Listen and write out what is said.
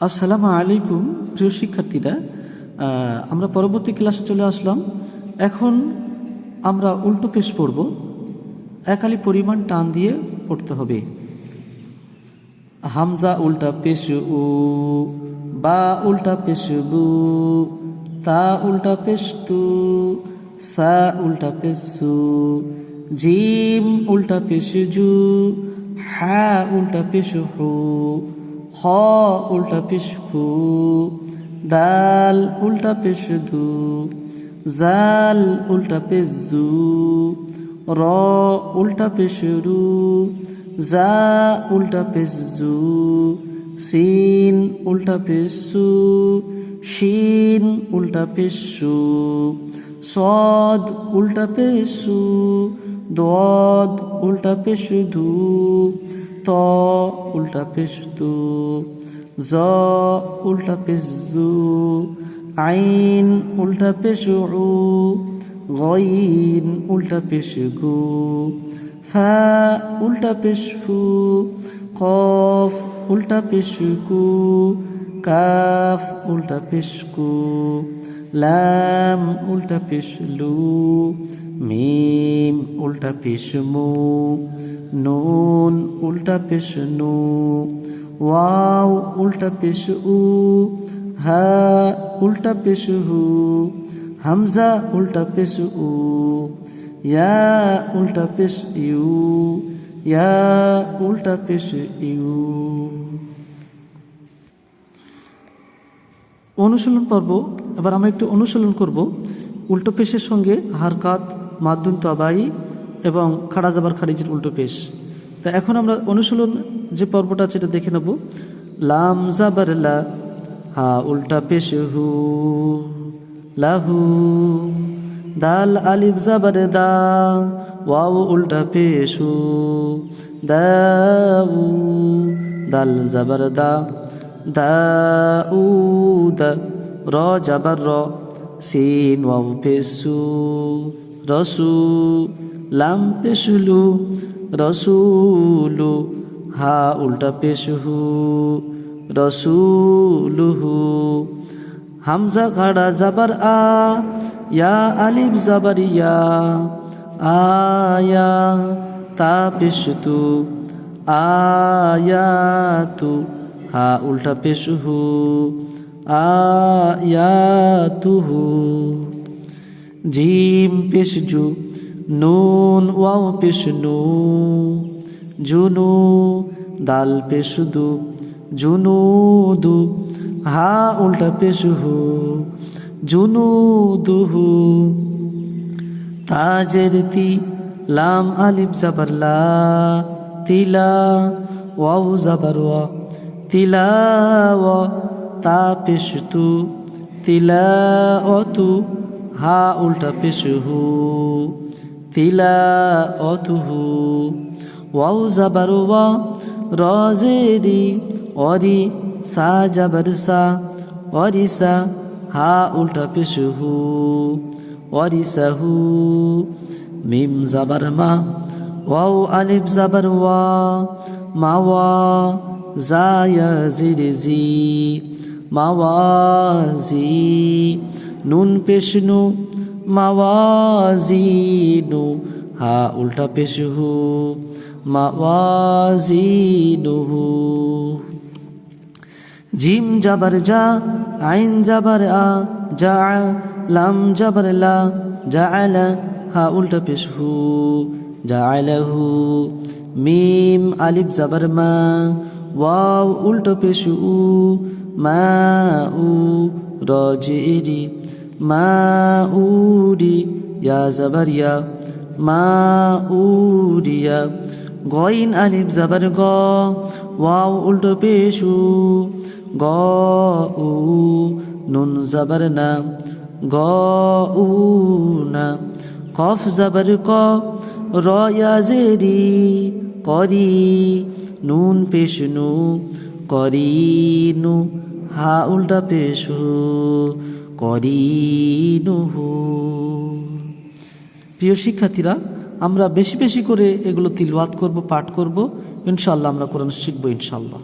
আসসালামু আলাইকুম, প্রিয় শিক্ষার্থীরা। আমরা পরবর্তী ক্লাসে চলে আসলাম। এখন আমরা উল্টো পেশ পড়ব। একালি পরিমাণ টান দিয়ে পড়তে হবে। হামজা উল্টা পেশ উ, বা উল্টা পেশ বু, তা উল্টা পেশ তু সা উল্টা পেশ সু জিম উল্টা পেশ জু, হা উল্টা পেশ হু খ উল্টা খু, দাল, উল্টা পেশ জাল, উল্টা পেশ র, উল্টা পেশ জা, উল্টা পেশ সিন, উল্টা পেশ শিন, উল্টা পেশ সদ, উল্টা পেশ সু, দদ, উল্টা পেশ ধু ত উল্টা পেশ তু জ উল্টা পেশ জু আইন উল্টা পেশ উ গইন উল্টা পেশ গু ফা উল্টা পেশ ফু কফ উল্টা পেশ কু কাফ উল্টা পেশ কু লাম উল্টা পেশ লু, মিম উল্টা পেশ মু, নুন উল্টা পেশ নু, ওয়াও উল্টা পেশ উ, হা উল্টা পেশ হু, হামজা উল্টা পেশ উ, ইয়া উল্টা পেশ ইউ, ইয়া উল্টা পেশ ইউ। অনুশীলন পর্ব, এবার আমরা একটু অনুশীলন করব। উল্টো পেশের সঙ্গে হারকাত, মাদ্দুন তবাই এবং খাড়া জাবার খারিজের উল্টো পেশ। তা এখন আমরা অনুশীলন যে পর্বটা আছে এটা দেখে নেব। লাম জাবার লা, হা উল্টা পেশ হু, লাহু। দাল আলিফ জাবার দা, ওয়াও উল্টা পেশু দাউ। দাল জাবার দা। দাউদ র জাবার র সিন ওয়াও পেশু রসু লাম পেশুলু রসুলু হা উল্টা পেশহু রসুলুহু হামজা খাড়া জাবার আ ইয়া আলিফ জাবার ইয়া আয়া তা পেশতু আয়াতু হা উল্টা পেশহু আয়াতুহু জিম পেশ জু নুন ওয়াও পেশ নু জুনু, দাল পেশ দু জুনু দু। হা উল্টা পেশ হু জুনু দুহু। তাজের তি, লাম আলিফ জাবার লা, তিলা, ওয়াও জাবার ওয়া তিলা ওয়া তা পেশ তু তিলা অতু হা উল্টা পেশ হু তিলা অতুহু ওয়াও জাবার ওয়া রজেরি অরি, সা জাবার সা। অরিসা হা উল্টা পেশ হু। অরিসাহু মিম জাবার মা। ওয়াও আলিফ জাবার ওয়া। মাওয়া জায়া জিরে জি মাওয়াজি, নুন পেশনু, মাওয়াজিনু, হা উল্টা পেশহু, মাওয়াজিনুহু। জিম জাবার যা আইন জাবার আ যা লাম জাবার লা জাআলা হা উল্টা পেশহু জাআলাহু মিম, আলিফ জাবার মা ওয়াও উল্টো পেশু উ মা উ রজেরি মা উরি ইয়া জাবারিয়া মা উরিয়া গইন আলিফ জাবার গ ওয়াও উল্টো পেশু গ উ নুন জাবার না গ উ না কফ জাবার ক র ইয়া জেরি করি, নুন পেশনু করিনু, হা উল্টা পেশু করিনুহু। প্রিয় শিক্ষার্থীরা, আমরা বেশি বেশি করে এগুলো তিলওয়াত করব, পাঠ করব ইনশাল্লাহ আমরা কোরআন শিখব ইনশাল্লাহ